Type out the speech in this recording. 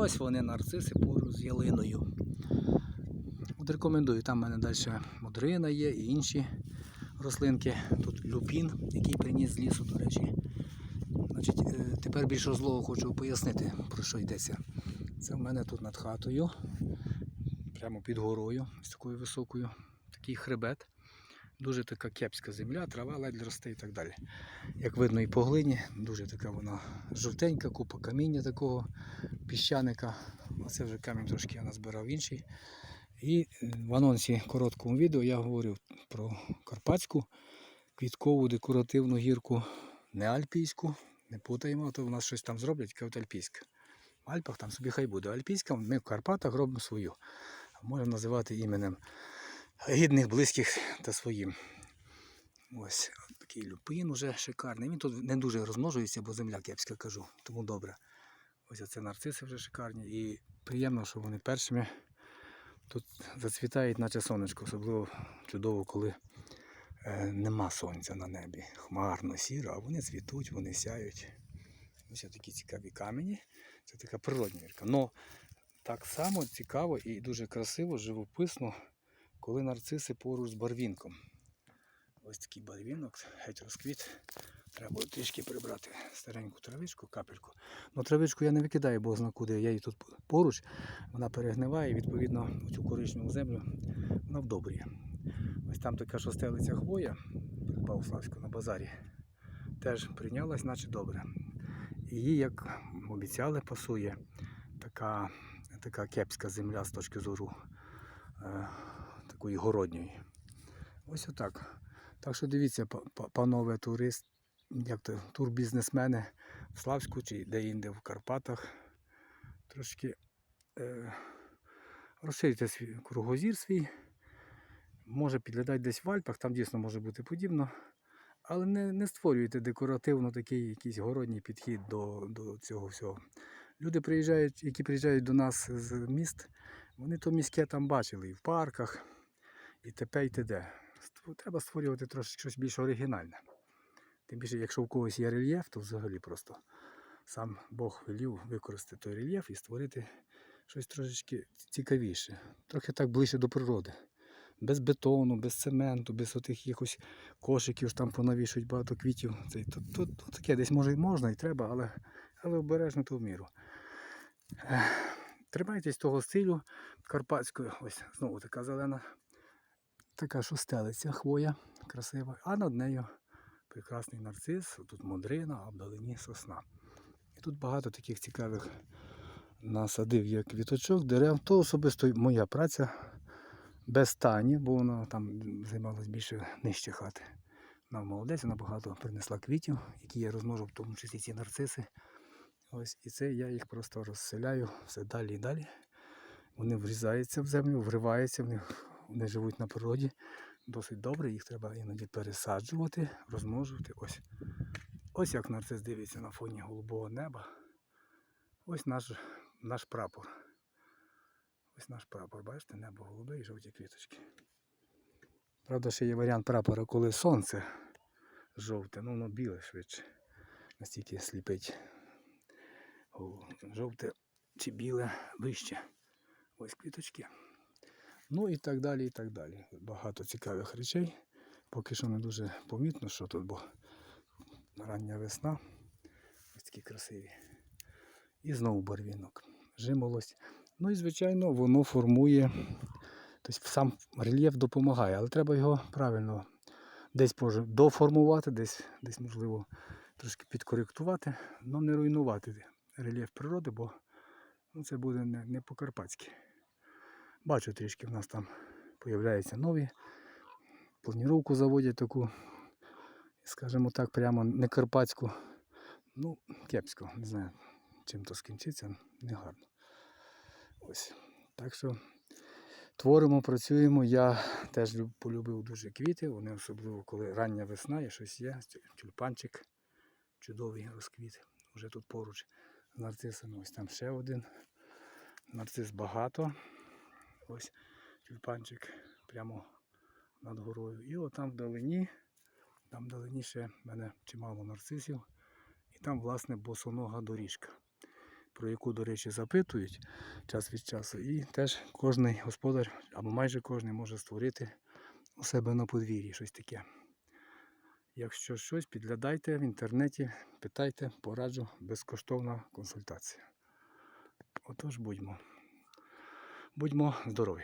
Ось вони нарциси поруч з ялиною. От рекомендую, там в мене далі модрина є і інші рослинки. Тут люпін, який приніс з лісу, до речі. Значить, е, тепер більш розлого хочу пояснити, про що йдеться. Це в мене тут над хатою, прямо під горою, з такою високою, такий хребет. Дуже така кепська земля, трава ледь росте і так далі. Як видно і по глині, дуже така вона жовтенька, купа каміння такого піщаника. Оце вже камінь трошки я назбирав інший. І е, в анонсі короткому відео я говорив про карпатську квіткову декоративну гірку, не альпійську. Не путаємо, а то в нас щось там зроблять, от альпійська. В Альпах там собі хай буде. Альпійська, ми в Карпатах робимо свою. Можна називати іменем гідних, близьких та своїм. Ось такий люпин уже шикарний. Він тут не дуже розмножується, бо земля кепська кажу, тому добре. Ось це нарциси вже шикарні. І приємно, що вони першими тут зацвітають, наче сонечко, особливо чудово, коли е, нема сонця на небі. Хмарно, сіро, а вони цвітуть, вони сяють. Ось такі цікаві камені. Це така природня вірка. Но так само цікаво і дуже красиво, живописно, коли нарциси поруч з барвінком. Ось такий барвінок, геть розквіт. Треба трішки прибрати стареньку травичку, капельку. Ну травичку я не викидаю, бо зна куди. Я її тут поруч, вона перегниває, і відповідно цю коричневу землю вона вдобрює. Ось там така шостелиця хвоя, придбав Славську на базарі. Теж прийнялась, наче добре. Її, як обіцяли, пасує така, така кепська земля з точки зору е, такої городньої. Ось отак. Так що дивіться, па- па- панове турист, як то турбізнесмени в Славську чи де-інде в Карпатах. Трошки е, розширюйте свій кругозір свій. Може підглядати десь в Альпах, там дійсно може бути подібно. Але не, не створюйте декоративно такий якийсь городній підхід до, до цього всього. Люди приїжджають, які приїжджають до нас з міст, вони то міське там бачили і в парках, і т.п. і т.д. Треба створювати трошки щось більш оригінальне. Тим більше, якщо в когось є рельєф, то взагалі просто сам Бог велів використати той рельєф і створити щось трошечки цікавіше, трохи так ближче до природи. Без бетону, без цементу, без отих якихось кошиків, там понавішують багато квітів. Це, тут, тут, тут таке десь може можна і треба, але, але обережно то в міру. Тримайтесь того стилю карпатської, ось знову така зелена, така шостелиця, хвоя красива, а над нею прекрасний нарцис, тут модрина, а вдалині сосна. І тут багато таких цікавих насадив є квіточок, дерев. То особисто моя праця без Тані, бо вона там займалась більше нижче хати. Вона молодець, вона багато принесла квітів, які я розмножу, в тому числі ці нарциси. Ось, і це я їх просто розселяю все далі і далі. Вони врізаються в землю, вриваються, вони, вони живуть на природі досить добре, їх треба іноді пересаджувати, розмножувати. Ось. Ось як нарцис дивиться на фоні голубого неба. Ось наш, наш прапор. Ось наш прапор, бачите, небо голубе і жовті квіточки. Правда, ще є варіант прапора, коли сонце жовте, ну воно біле швидше. Настільки сліпить. Жовте чи біле вище. Ось квіточки. Ну і так далі, і так далі. Багато цікавих речей. Поки що не дуже помітно, що тут, бо рання весна. Ось такі красиві. І знову барвінок. Жимолость. Ну і звичайно воно формує. Тобто сам рельєф допомагає, але треба його правильно десь доформувати, десь, десь можливо трошки підкоректувати, але не руйнувати рельєф природи, бо ну, це буде не, не по-карпатськи. Бачу трішки в нас там появляються нові. Планіровку заводять таку, скажімо так, прямо не карпатську. Ну, кепсько, не знаю, чим то скінчиться, негарно. Ось. Так що творимо, працюємо. Я теж полюбив дуже квіти. Вони особливо, коли рання весна і щось є. Тюльпанчик чудовий розквіт. Вже тут поруч з нарцисами. Ось там ще один. Нарцис багато. Ось тюльпанчик прямо над горою. І отам вдалині, там вдалині ще в мене чимало нарцисів. І там, власне, босонога доріжка. про яку, до речі, запитують час від часу. І теж кожний господар або майже кожний може створити у себе на подвір'ї щось таке. Якщо щось, підглядайте в інтернеті, питайте, пораджу, безкоштовна консультація. Отож будьмо. Будьмо здорові!